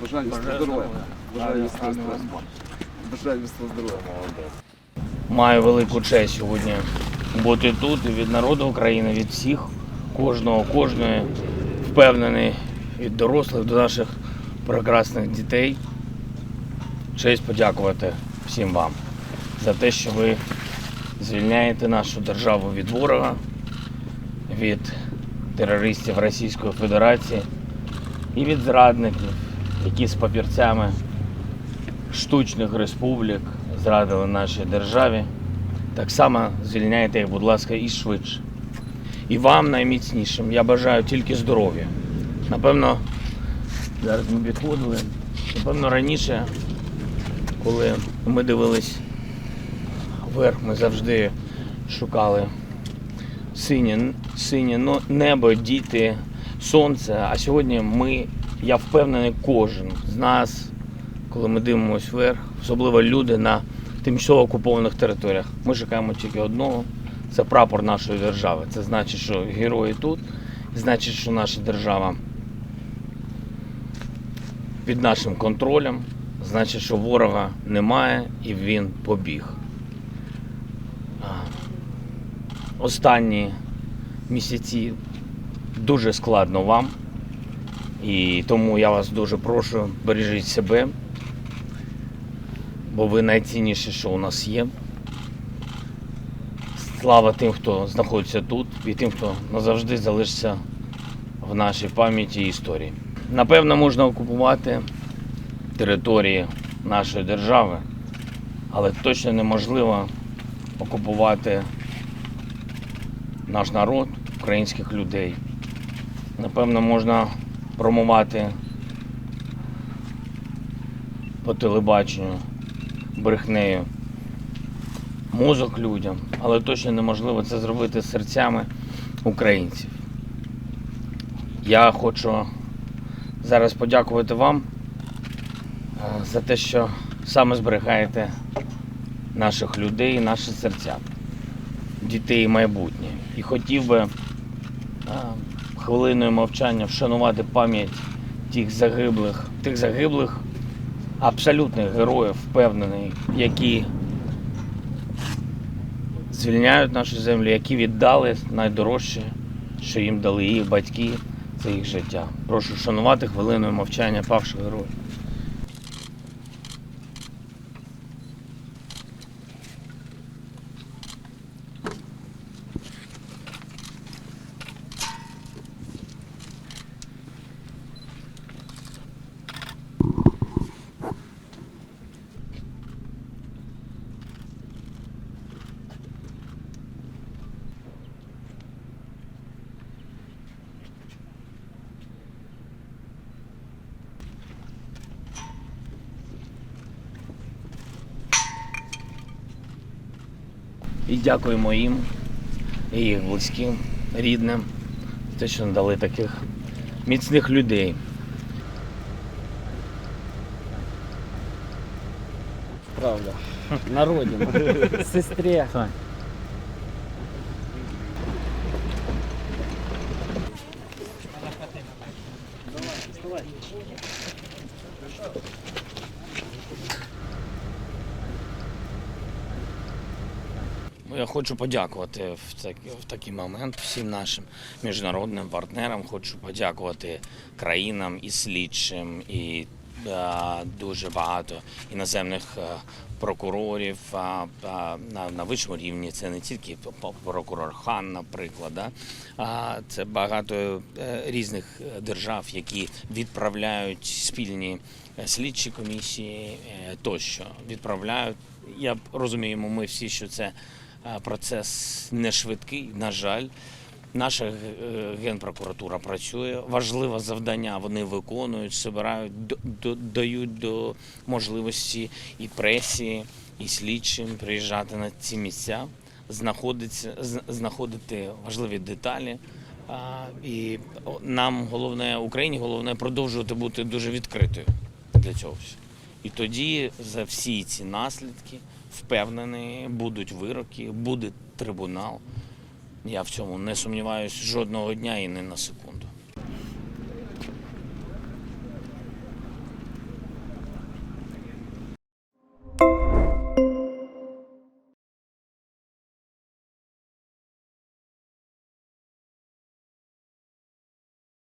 Бажаю здоров'я. Бажаю здоров'я. Бажаю здоров'я. Маю велику честь сьогодні бути тут і від народу України, від всіх, кожного, кожної, впевнений від дорослих до наших прекрасних дітей. Честь подякувати всім вам за те, що ви звільняєте нашу державу від ворога, від терористів Російської Федерації і від зрадників, які з папірцями штучних республік зрадили нашій державі. Так само звільняйте їх, будь ласка, і швидше. І вам найміцнішим я бажаю тільки здоров'я. Напевно, зараз ми підходили. Напевно, раніше, коли ми дивились вверх, ми завжди шукали синє, синє небо, діти, сонце. А сьогодні ми, я впевнений, кожен з нас, коли ми дивимося вверх, особливо люди на тимчасово окупованих територіях, ми шукаємо тільки одного. Це прапор нашої держави. Це значить, що герої тут, значить, що наша держава під нашим контролем, значить, що ворога немає і він побіг. Останні місяці дуже складно вам. І тому я вас дуже прошу, бережіть себе, бо ви найцінніше, що у нас є. Слава тим, хто знаходиться тут, і тим, хто назавжди залишиться в нашій пам'яті і історії. Напевно, можна окупувати території нашої держави, але точно неможливо окупувати наш народ, українських людей. Напевно, можна промувати по телебаченню брехнею мозок людям, але точно неможливо це зробити серцями українців. Я хочу зараз подякувати вам за те, що саме зберігаєте наших людей, наші серця, дітей і майбутнє. І хотів би хвилиною мовчання вшанувати пам'ять тих загиблих, тих загиблих абсолютних героїв, впевнений, які звільняють нашу землю, які віддали найдорожче, що їм дали їх батьки, це їх життя. Прошу шанувати хвилиною мовчання павших героїв. І дякуємо їм і їх близьким, рідним, за те, що надали таких міцних людей. Правда. На родину. Сестре. Ну, Я хочу подякувати в, так, в такий момент всім нашим міжнародним партнерам. Хочу подякувати країнам і слідчим, і е, дуже багато іноземних е, прокурорів а, а, на, на вищому рівні. Це не тільки прокурор Хан, наприклад, да? а це багато е, різних держав, які відправляють спільні слідчі комісії тощо відправляють. Я розуміємо, ми всі, що це процес не швидкий, на жаль. Наша е, генпрокуратура працює. Важливе завдання вони виконують, збирають, дають до можливості і пресі, і слідчим приїжджати на ці місця, знаходити важливі деталі. І нам головне, Україні головне продовжувати бути дуже відкритою для цього. всього. І тоді за всі ці наслідки впевнений, будуть вироки, буде трибунал. Я в цьому не сумніваюся жодного дня і не на секунду.